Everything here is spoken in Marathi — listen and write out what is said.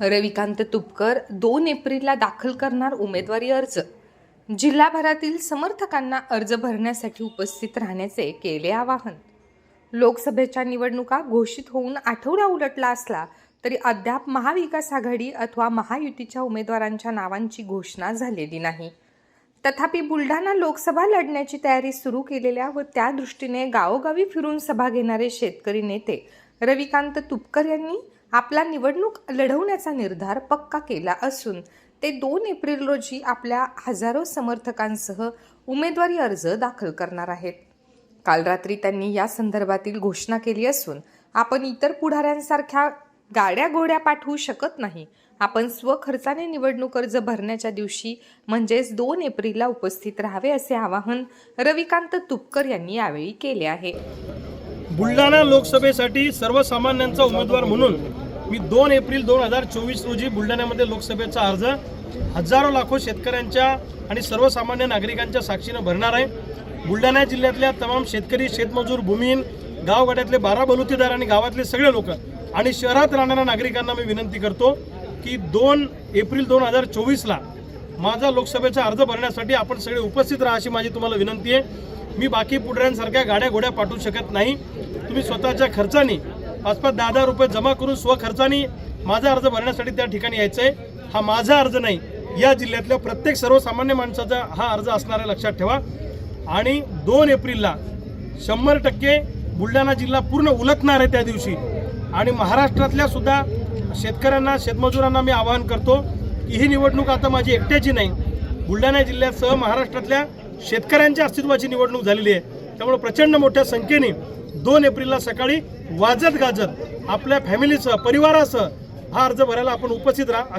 रविकांत तुपकर दोन एप्रिलला दाखल करणार उमेदवारी अर्ज. जिल्हाभरातील समर्थकांना अर्ज भरण्यासाठी उपस्थित राहण्याचे केले आवाहन. लोकसभेच्या निवडणुका घोषित होऊन आठवडा उलटला असला तरी अद्याप महाविकास आघाडी अथवा महायुतीच्या उमेदवारांच्या नावांची घोषणा झालेली नाही. तथापि बुलढाणा लोकसभा लढण्याची तयारी सुरू केलेल्या व त्या दृष्टीने गावोगावी फिरून सभा घेणारे शेतकरी नेते रविकांत तुपकर यांनी आपला निवडणूक लढवण्याचा निर्धार पक्का केला असून ते दोन एप्रिल रोजी आपल्या हजारो समर्थकांसह उमेदवारी अर्ज दाखल करणार आहेत. काल रात्री त्यांनी या संदर्भातील घोषणा केली असून आपण इतर पुढाऱ्यांसारख्या गाड्या घोड्या पाठवू शकत नाही. आपण स्वखर्चाने निवडणूक अर्ज भरण्याच्या दिवशी म्हणजेच दोन एप्रिलला उपस्थित राहावे असे आवाहन रविकांत तुपकर यांनी यावेळी केले आहे. बुलढाणा लोकसभेसाठी सर्वसामान्यांचा उमेदवार म्हणून मी दोन एप्रिल दोन हजार चोवीस रोजी बुलढाण्यामध्ये लोकसभेचा अर्ज हजारो लाखो शेतकऱ्यांच्या आणि सर्वसामान्य नागरिकांच्या साक्षीनं भरणार आहे. बुलढाणा जिल्ह्यातल्या तमाम शेतकरी शेतमजूर भूमिहीन गावगाड्यातले बारा बलुतेदार आणि गावातले सगळे लोक आणि शहरात राहणाऱ्या नागरिकांना मी विनंती करतो की दोन एप्रिल दोन हजार चोवीसला माझा लोकसभेचा अर्ज भरण्यासाठी आपण सगळे उपस्थित राहा अशी माझी तुम्हाला विनंती आहे. मी बाकी पुढऱ्यांसारख्या गाड्या घोड्या पाठवू शकत नाही. तुम्ही स्वतःच्या खर्चाने पाच पाच दहा दहा रुपये जमा करून स्वखर्चाने माझा अर्ज भरण्यासाठी त्या ठिकाणी यायचं आहे हा माझा अर्ज नाही या जिल्ह्यातल्या प्रत्येक सर्वसामान्य माणसाचा हा अर्ज असणार लक्षात ठेवा. आणि दोन एप्रिलला शंभर टक्के बुलढाणा जिल्हा पूर्ण उलटणार आहे त्या दिवशी. आणि महाराष्ट्रातल्या सुद्धा शेतकऱ्यांना शेतमजुरांना मी आवाहन करतो की ही निवडणूक आता माझी एकट्याची नाही. बुलढाणा जिल्ह्यासह महाराष्ट्रातल्या शेतकऱ्यांच्या अस्तित्वाची निवडणूक झालेली आहे. त्यामुळे प्रचंड मोठ्या संख्येने दोन एप्रिलला सकाळी वाजत गाजत आपल्या फॅमिलीसह परिवारासह हा अर्ज भरायला आपण उपस्थित राहा.